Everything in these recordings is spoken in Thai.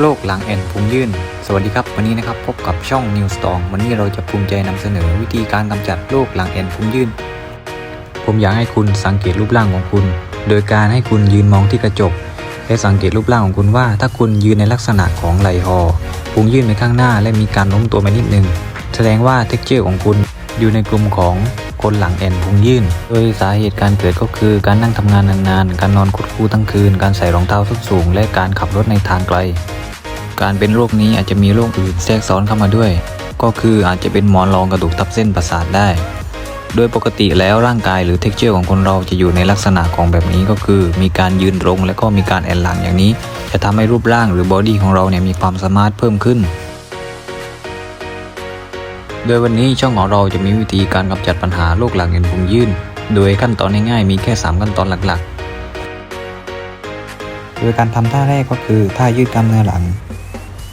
โรคหลังแอนพุงยื่น สวัสดีครับ วันนี้นะครับพบกับช่อง New Storm วันนี้เราจะภูมิใจนำเสนอวิธีการกำจัดโรคหลังแอนพุงยื่น ผมอยากให้คุณสังเกตรูปร่างของคุณ โดยการให้คุณยืนมองที่กระจก และสังเกตรูปร่างของคุณว่า ถ้าคุณยืนในลักษณะของไหลหอพุงยื่นไปข้างหน้าและมีการโน้มตัวไปนิดนึง แสดงว่าเท็กเจอร์ของคุณอยู่ในกลุ่มของคนหลังแอนพุงยื่น โดยสาเหตุการเกิดก็คือการนั่งทำงานนานๆ การนอนคุดคู้ทั้งคืน การใส่รองเท้าส้นสูง และการขับรถในทางไกล การเป็นโรคนี้อาจจะมีโรคอื่นแทรกซ้อนเข้ามาด้วย ก็คืออาจจะเป็นหมอนรองกระดูกทับเส้นประสาทได้ โดยปกติแล้วร่างกายหรือเท็กเจอร์ของคนเราจะอยู่ในลักษณะของแบบนี้ก็คือ มีการยืนตรงและก็มีการแอนหลังอย่างนี้ จะทำให้รูปร่างหรือบอดี้ของเราเนี่ยมีความสามารถเพิ่มขึ้นโดยวันนี้ช่องของเราจะมีวิธีการกำจัดปัญหาโรคหลังเอ็นพุงยื่น โดยขั้นตอนง่ายๆมีแค่ 3 ขั้นตอนหลักๆ โดยการทำท่าแรกก็คือท่ายืดกล้ามเนื้อหลัง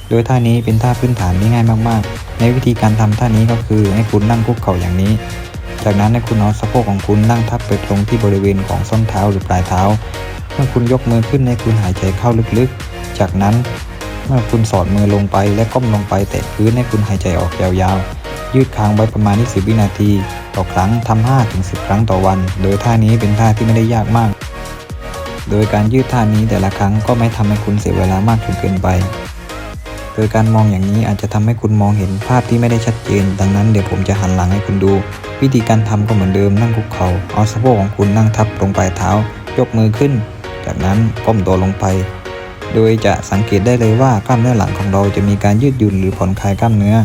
โดยท่านี้เป็นท่าพื้นฐานที่ง่ายมากๆ ในวิธีการทำท่านี้ก็คือให้คุณนั่งคุกเข่าอย่างนี้ จากนั้นให้คุณเอาสะโพกของคุณนั่งทับไปตรงที่บริเวณของส้นเท้าหรือปลายเท้า เมื่อคุณยกมือขึ้นให้คุณหายใจเข้าลึกๆ จากนั้นเมื่อคุณสอดมือลงไปและก้มลงไปแตะพื้นให้คุณหายใจออกยาวๆ ยืดค้างไว้ประมาณ20วินาทีต่อครั้งทำ5ถึง10 ครั้งต่อวัน โดยท่านี้เป็นท่าที่ไม่ได้ยากมาก โดยการยืดท่านี้แต่ละครั้งก็ไม่ทำให้คุณเสียเวลามากจนเกินไป โดยการมองอย่างนี้อาจจะทำให้คุณมองเห็นภาพที่ไม่ได้ชัดเจน ดังนั้นเดี๋ยวผมจะหันหลังให้คุณดู วิธีการทำก็เหมือนเดิมนั่งคุกเขา่าเอาสะโพกของคุณนั่งทับตรงปลายเท้า ยกมือขึ้น จากนั้นก้มตัวลงไป โดยจะสังเกตได้เลยว่ากล้ามเนื้อหลังของเราจะมีการยืดหยุ่นหรือผ่อนคลายกล้ามเนื้อ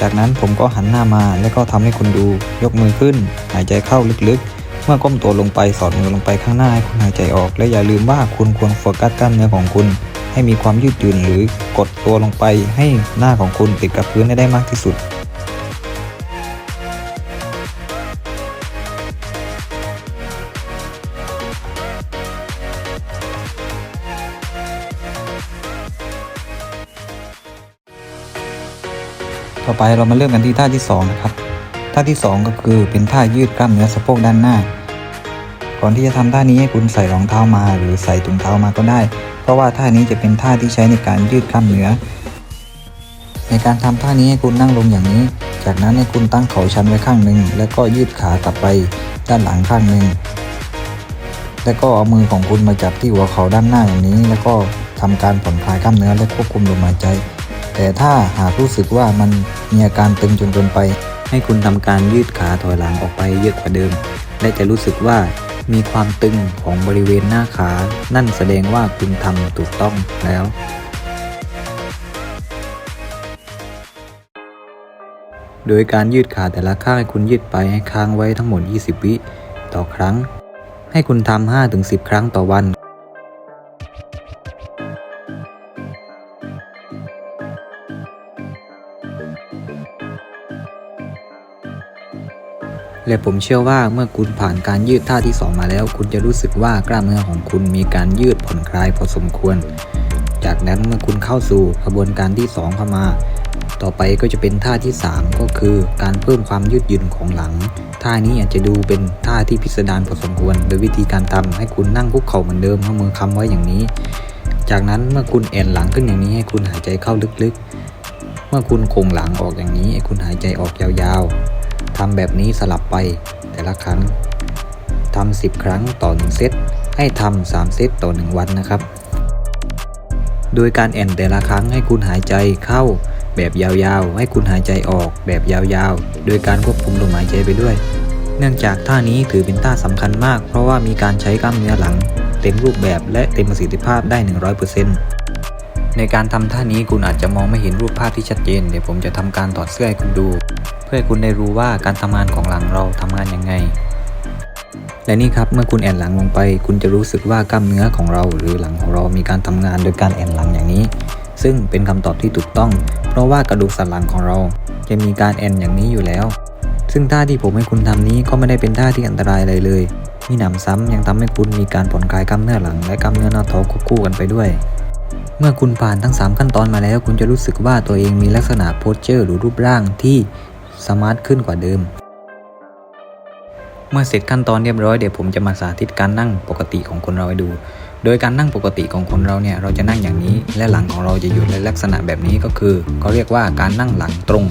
จากนั้นผมก็หันหน้ามาแล้วก็ทำให้คุณดู ยกมือขึ้น หายใจเข้าลึกๆ เมื่อก้มตัวลงไปสอดมือลงไปข้างหน้าให้คุณหายใจออก และอย่าลืมว่าคุณควรโฟกัสกล้ามเนื้อของคุณ ให้มีความยืดหยุ่นหรือกดตัวลงไปให้หน้าของคุณติดกับพื้นให้ได้มากที่สุดต่อไปเรามาเริ่มกันที่ท่าที่2นะครับ ท่าที่ 2 ก็คือเป็นท่ายืดกล้ามเนื้อสะโพกด้านหน้า ก่อนที่จะทำท่านี้ให้คุณใส่รองเท้ามา หรือใส่ถุงเท้ามาก็ได้ เพราะว่าท่านี้จะเป็นท่าที่ใช้ในการยืดกล้ามเนื้อ ในการทำท่านี้ให้คุณนั่งลงอย่างนี้ จากนั้นให้คุณตั้งเข่าชันไว้ข้างหนึ่งแล้วก็ยืดขากลับไปด้านหลังข้างหนึ่งแล้วก็เอามือของคุณมาจับที่หัวเข่าด้านหน้าอย่างนี้ แล้วก็ทำการผ่อนคลายกล้ามเนื้อและควบคุมลมหายใจ แต่ถ้าหากรู้สึกว่ามันมีอาการตึงจนเกินไป ให้คุณทำการยืดขาถอยหลังออกไปเยอะกว่าเดิม และจะรู้สึกว่ามีความตึงของบริเวณหน้าขา นั่นแสดงว่าคุณทำถูกต้องแล้ว โดยการยืดขาแต่ละข้างให้คุณยืดไปให้ค้างไว้ทั้งหมด 20 วิต่อครั้ง ให้คุณทำ5-10 ครั้งต่อวัน และผมเชื่อว่าเมื่อคุณผ่านการยืดท่าที่ 2 มาแล้ว คุณจะรู้สึกว่ากล้ามเนื้อของคุณมีการยืดผ่อนคลายพอสมควร จากนั้นเมื่อคุณเข้าสู่กระบวนการที่ 2 เข้ามา ต่อไปก็จะเป็นท่าที่ 3 ก็คือการเพิ่มความยืดหยุ่นของหลัง ท่านี้อาจจะดูเป็นท่าที่พิสดารพอสมควร โดยวิธีการทำให้คุณนั่งคุกเข่าเหมือนเดิมเอามือค้ำไว้อย่างนี้ จากนั้นเมื่อคุณแอนหลังขึ้นอย่างนี้ให้คุณหายใจเข้าลึกๆ เมื่อคุณโคงหลังออกอย่างนี้ให้คุณหายใจออกยาวๆำแบบนี้สลับไปแต่ละครั้งทำ10 ครั้งต่อ 1 เซต ให้ทำ3เซตต่อ 1 วันนะครับ โดยการแอนแต่ละครั้งให้คุณหายใจเข้าแบบยาวๆ ให้คุณหายใจออกแบบยาวๆ โดยการควบคุมลมหายใจไปด้วย เนื่องจากท่านี้ถือเป็นท่าสำคัญมาก เพราะว่ามีการใช้กล้ามเนื้อหลัง เต็มรูปแบบและเต็มประสิทธิภาพได้ 100%ในการทำท่านี้คุณอาจจะมองไม่เห็นรูปภาพที่ชัดเจน เดี๋ยวผมจะทำการถอดเสื้อให้คุณดู พื่อให้คุณได้รู้ว่าการทำงานของหลังเราทำงานยังไง และนี่ครับเมื่อคุณแอนหลังลงไป คุณจะรู้สึกว่ากล้ามเนื้อของเราหรือหลังของเรามีการทำงานโดยการแอนหลังอย่างนี้ ซึ่งเป็นคำตอบที่ถูกต้อง เพราะว่ากระดูกสันหลังของเรา จะมีการแอนอย่างนี้อยู่แล้ว ซึ่งท่าที่ผมให้คุณทำนี้ก็ไม่ได้เป็นท่าที่อันตรายอะไรเลยมีหนำซ้ำยังทำให้คุณมีการผ่อนคลายกล้ามเนื้อหลังและกล้ามเนื้อหน้าท้องควบคู่กันไปด้วย เมื่อคุณผ่านทั้ง 3 ขั้นตอนมาแล้ว คุณจะรู้สึกว่าตัวเองมีลักษณะโพสเจอร์หรือรูปร่างที่ สมาร์ทขึ้นกว่าเดิม เมื่อเสร็จขั้นตอนเรียบร้อยเดี๋ยวผมจะมาสาธิตการนั่งปกติของคนเราให้ดู โดยการนั่งปกติของคนเราเนี่ยเราจะนั่งอย่างนี้ และหลังของเราจะอยู่ในลักษณะแบบนี้ก็คือเขาเรียกว่าการนั่งหลังตรง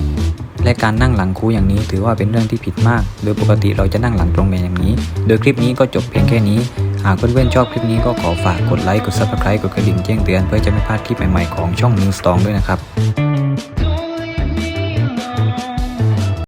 และการนั่งหลังคูอย่างนี้ถือว่าเป็นเรื่องที่ผิดมาก โดยปกติเราจะนั่งหลังตรงแบบอย่างนี้ โดยคลิปนี้ก็จบเพียงแค่นี้หากเพื่อนๆชอบคลิปนี้ก็ขอฝากกดไลค์ กด subscribe กดกระดิ่งแจ้งเตือนเพื่อจะไม่พลาดคลิปใหม่ๆของช่อง New Strong ด้วยนะครับ